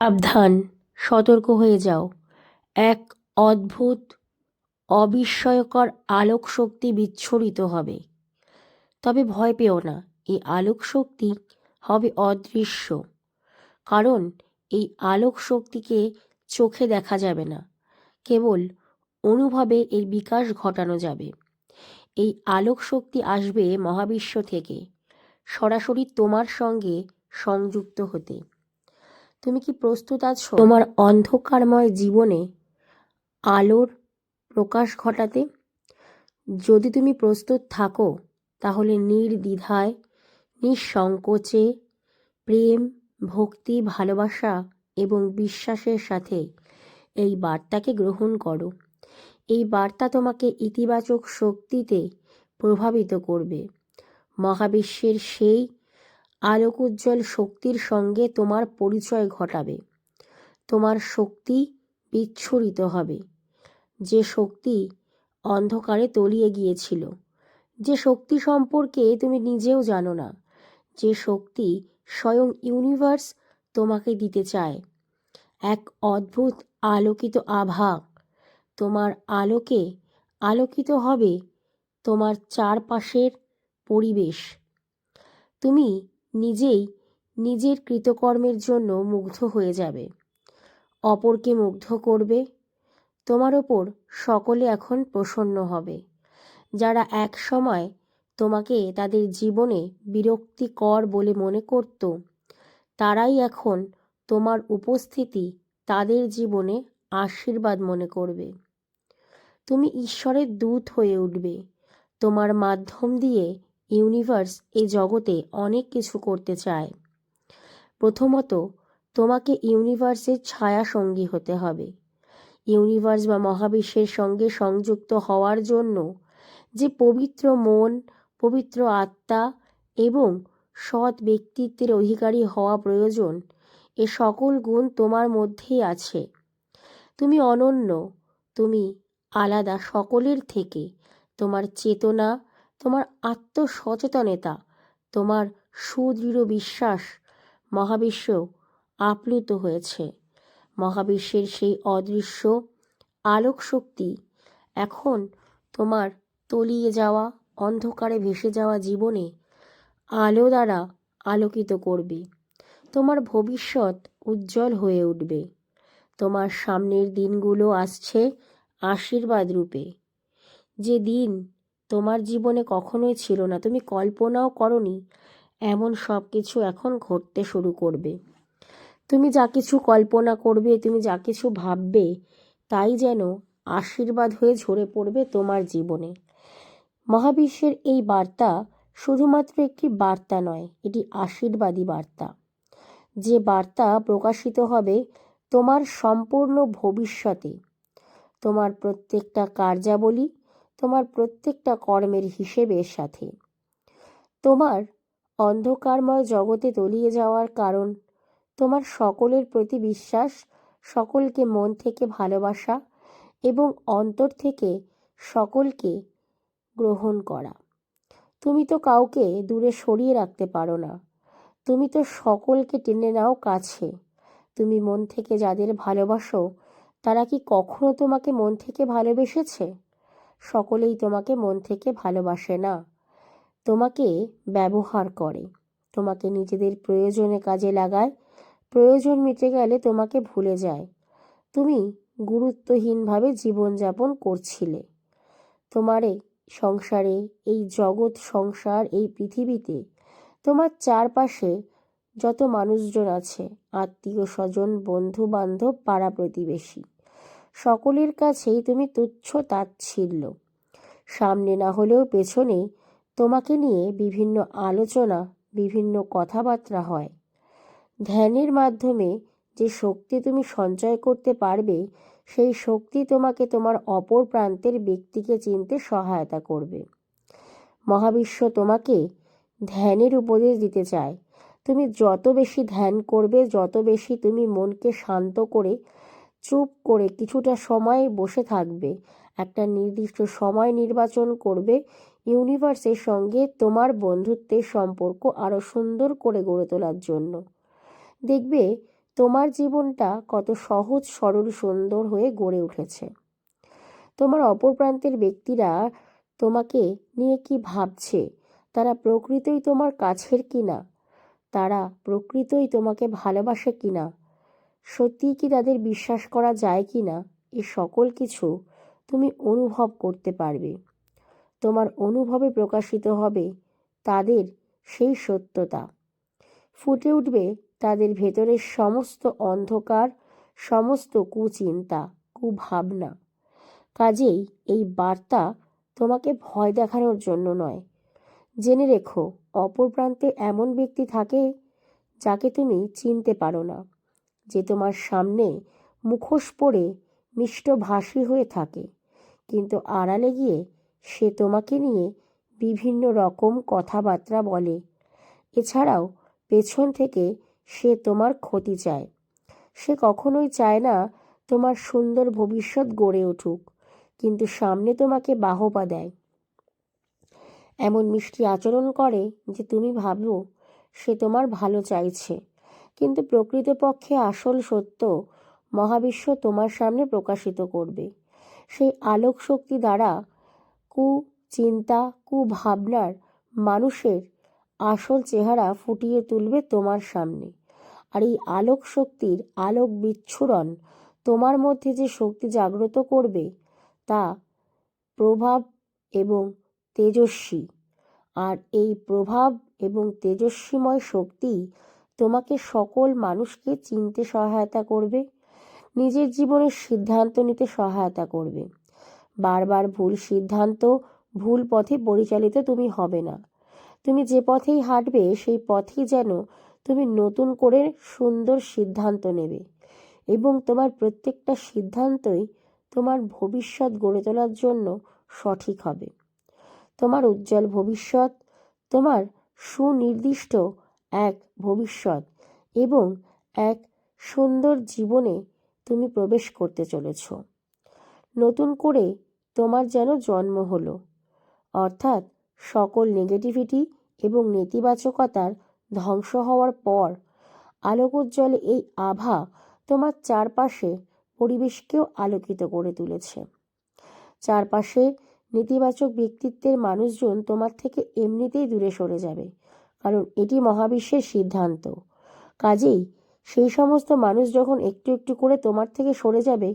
সাবধান, সতর্ক হয়ে যাও। এক অদ্ভুত, অবিস্ময়কর আলোক শক্তি বিচ্ছুরিত হবে। তবে ভয় পেও না, এই আলোক শক্তি হবে অদৃশ্য। কারণ এই আলোক শক্তিকে চোখে দেখা যাবে না, কেবল অনুভবে এর বিকাশ ঘটানো যাবে। এই আলোক শক্তি আসবে মহাবিশ্ব থেকে, সরাসরি তোমার সঙ্গে সংযুক্ত হতে। তুমি কি প্রস্তুত আছো? তোমার অন্ধকারময় জীবনে আলোর প্রকাশ ঘটাতে যদি তুমি প্রস্তুত থাকো, তাহলে নির্দ্বিধায়, নিঃসংকোচে, প্রেম, ভক্তি, ভালোবাসা এবং বিশ্বাসের সাথে এই বার্তাকে গ্রহণ করো। এই বার্তা তোমাকে ইতিবাচক শক্তিতে প্রভাবিত করবে। মহাবিশ্বের সেই আলোকোজ্জ্বল শক্তির সঙ্গে তোমার পরিচয় ঘটাবে। তোমার শক্তি বিচ্ছুরিত হবে। যে শক্তি অন্ধকারে তলিয়ে গিয়েছিল, যে শক্তি সম্পর্কে তুমি নিজেও জানো না, যে শক্তি স্বয়ং ইউনিভার্স তোমাকে দিতে চায়। এক অদ্ভুত আলোকিত আভা তোমার আলোকে আলোকিত হবে তোমার চারপাশের পরিবেশ। তুমি নিজেই নিজের কৃতকর্মের জন্য মুগ্ধ হয়ে যাবে। অপরকে মুগ্ধ করবে? তোমার ওপর সকলে এখন প্রসন্ন হবে। যারা এক সময় তোমাকে তাদের জীবনে বিরক্তিকর বলে মনে করত, তারাই এখন তোমার উপস্থিতি তাদের জীবনে আশীর্বাদ মনে করবে। তুমি ঈশ্বরের দূত হয়ে উঠবে। তোমার মাধ্যম দিয়ে ইউনিভার্স এই জগতে অনেক কিছু করতে চায়। প্রথমত, তোমাকে ইউনিভার্সের ছায়া সঙ্গী হতে হবে। ইউনিভার্স বা মহাবিশ্বের সঙ্গে সংযুক্ত হওয়ার জন্য যে পবিত্র মন, পবিত্র আত্মা এবং সৎ ব্যক্তিত্বের অধিকারী হওয়া প্রয়োজন, এ সকল গুণ তোমার মধ্যেই আছে। তুমি অনন্য, তুমি আলাদা সকলের থেকে, তোমার চেতনা তোমার আত্মসচেতনতা, তোমার সুদৃঢ় বিশ্বাস মহাবিশ্ব আপ্লুত হয়েছে। মহাবিশ্বের সেই অদৃশ্য আলোক শক্তি এখন তোমার তলিয়ে যাওয়া, অন্ধকারে ভেসে যাওয়া জীবনে আলো দ্বারা আলোকিত করবে। তোমার ভবিষ্যৎ উজ্জ্বল হয়ে উঠবে। তোমার সামনের দিনগুলো আসছে আশীর্বাদ রূপে। যে দিন তোমার জীবনে কখনোই ছিল না। তুমি কল্পনাও করনি, এমন সব কিছু এখন ঘটতে শুরু করবে। তুমি যা কিছু কল্পনা করবে, তুমি যা কিছু ভাববে, তাই যেন আশীর্বাদ হয়ে ঝরে পড়বে তোমার জীবনে। মহাবিশ্বের এই বার্তা শুধুমাত্র একটি বার্তা নয়, এটি আশীর্বাদী বার্তা। যে বার্তা প্রকাশিত হবে তোমার সম্পূর্ণ ভবিষ্যতে। তোমার প্রত্যেকটা কার্যাবলী তোমার প্রত্যেকটা কর্মের হিসেবের সাথে। তোমার অন্ধকারময় জগতে তলিয়ে যাওয়ার কারণ, তোমার সকলের প্রতি বিশ্বাস, সকলকে মন থেকে ভালোবাসা এবং অন্তর থেকে সকলকে গ্রহণ করা। তুমি তো কাউকে দূরে সরিয়ে রাখতে পারো না। তুমি তো সকলকে টেনে নাও কাছে। তুমি মন থেকে যাদের ভালোবাসো, তারা কি কখনো তোমাকে মন থেকে ভালোবেসেছে? সকলেই তোমাকে মন থেকে ভালোবাসে না। তোমাকে ব্যবহার করে। তোমাকে নিজেদের প্রয়োজনে কাজে লাগায়। প্রয়োজন মিটে গেলে তোমাকে ভুলে যায়। তুমি গুরুত্বহীনভাবে জীবনযাপন করছিলে। তোমারে সংসারে, এই জগৎ সংসার, এই পৃথিবীতে তোমার চারপাশে যত মানুষজন আছে, আত্মীয় স্বজন বন্ধু বান্ধব পাড়া প্রতিবেশী সকলের কাছেই তুমি তুচ্ছ তাচ্ছিল্য। সামনে না হলেও পেছনে তোমাকে নিয়ে বিভিন্ন আলোচনা, বিভিন্ন কথাবার্তা হয়। ধ্যানের মাধ্যমে যে শক্তি তুমি সঞ্চয় করতে পারবে, সেই শক্তি তোমাকে তোমার অপর প্রান্তের ব্যক্তিকে চিনতে সহায়তা করবে। মহাবিশ্ব তোমাকে ধ্যানের উপদেশ দিতে চায়। তুমি যত বেশি ধ্যান করবে, যত বেশি তুমি মনকে শান্ত করে চুপ করে কিছুটা সময় বসে থাকবে। একটা নির্দিষ্ট সময় নির্বাচন করবে। ইউনিভার্সের সঙ্গে তোমার বন্ধুত্বের সম্পর্ক আরও সুন্দর করে গড়ে তোলার জন্য। দেখবে তোমার জীবনটা কত সহজ, সরল, সুন্দর হয়ে গড়ে উঠেছে। তোমার অপর প্রান্তের ব্যক্তিরা তোমাকে নিয়ে কি ভাবছে? তারা প্রকৃতই তোমার কাছের কিনা? তারা প্রকৃতই তোমাকে ভালোবাসে কিনা? সত্যিই কি তাদের বিশ্বাস করা যায় কি না? এ সকল কিছু তুমি অনুভব করতে পারবে। তোমার অনুভবে প্রকাশিত হবে তাদের সেই সত্যতা। ফুটে উঠবে তাদের ভেতরের সমস্ত অন্ধকার, সমস্ত কুচিন্তা, কুভাবনা। কাজেই এই বার্তা তোমাকে ভয় দেখানোর জন্য নয়। জেনে রেখো, অপর প্রান্তে এমন ব্যক্তি থাকে যাকে তুমি চিনতে পারো না। যে তোমার সামনে মুখোশ পরে মিষ্টভাষী হয়ে থাকে। কিন্তু আড়ালে গিয়ে সে তোমাকে নিয়ে বিভিন্ন রকম কথাবার্তা বলে। এছাড়াও পেছন থেকে সে তোমার ক্ষতি চায়। সে কখনোই চায় না তোমার সুন্দর ভবিষ্যৎ গড়ে উঠুক, কিন্তু সামনে তোমাকে বাহবা দেয়। এমন মিষ্টি আচরণ করে যে তুমি ভাবো সে তোমার ভালো চাইছে। কিন্তু প্রকৃতপক্ষে আসল সত্য মহাবিশ্ব তোমার সামনে প্রকাশিত করবে। সেই আলোক শক্তি দ্বারা কু চিন্তা কুভাবনার মানুষের আসল চেহারা ফুটিয়ে তুলবে তোমার সামনে। আর এই আলোক শক্তির আলোক বিচ্ছুরণ তোমার মধ্যে যে শক্তি জাগ্রত করবে, তা প্রভাব এবং তেজস্বী। আর এই প্রভাব এবং তেজস্বীময় শক্তি তোমাকে সকল মানুষকে চিনতে সহায়তা করবে, নিজের জীবনের সিদ্ধান্ত নিতে সহায়তা করবে। বারবার ভুল সিদ্ধান্ত, ভুল পথে পরিচালিত তুমি হবে না। তুমি যে পথেই হাঁটবে, সেই পথেই যেন তুমি নতুন করে সুন্দর সিদ্ধান্ত নেবে এবং তোমার প্রত্যেকটা সিদ্ধান্তই তোমার ভবিষ্যৎ গড়ে তোলার জন্য সঠিক হবে। তোমার উজ্জ্বল ভবিষ্যৎ, তোমার সুনির্দিষ্ট এক ভবিষ্যৎ এবং এক সুন্দর জীবনে তুমি প্রবেশ করতে চলেছ। নতুন করে তোমার যেন জন্ম হলো। অর্থাৎ সকল নেগেটিভিটি এবং নেতিবাচকতার ধ্বংস হওয়ার পর আলোকোজ্জ্বলে এই আভা তোমার চারপাশে পরিবেশকেও আলোকিত করে তুলেছে। চারপাশে নেতিবাচক ব্যক্তিত্বের মানুষজন তোমার থেকে এমনিতেই দূরে সরে যাবে। কারণ এটি মহাবিশ্বের সিদ্ধান্ত। কাজেই সেই সমস্ত মানুষ যখন একটু একটু করে তোমার থেকে সরে যাবে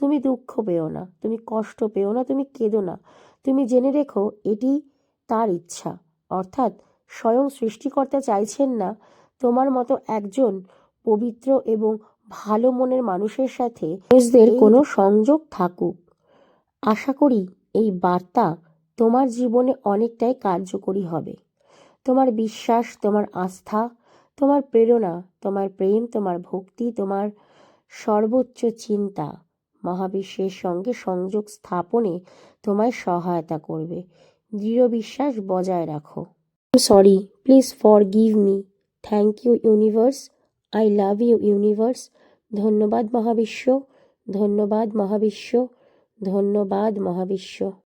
তুমি দুঃখ পেও না তুমি কষ্ট পেও না তুমি কেঁদো না। তুমি জেনে রেখো এটি তার ইচ্ছা। অর্থাৎ স্বয়ং সৃষ্টিকর্তা চাইছেন না তোমার মতো একজন পবিত্র এবং ভালো মনের মানুষের সাথে মানুষদের কোনো সংযোগ থাকুক। আশা করি এই বার্তা তোমার জীবনে অনেকটাই কার্যকরী হবে। তোমার বিশ্বাস, তোমার আস্থা, তোমার প্রেরণা, তোমার প্রেম, তোমার ভক্তি, তোমার সর্বোচ্চ চিন্তা মহাবিশ্বের সঙ্গে সংযোগ স্থাপনে তোমায় সহায়তা করবে। দৃঢ় বিশ্বাস বজায় রাখো। Sorry please forgive me thank you universe I love you universe ধন্যবাদ মহাবিশ্ব ধন্যবাদ মহাবিশ্ব ধন্যবাদ মহাবিশ্ব।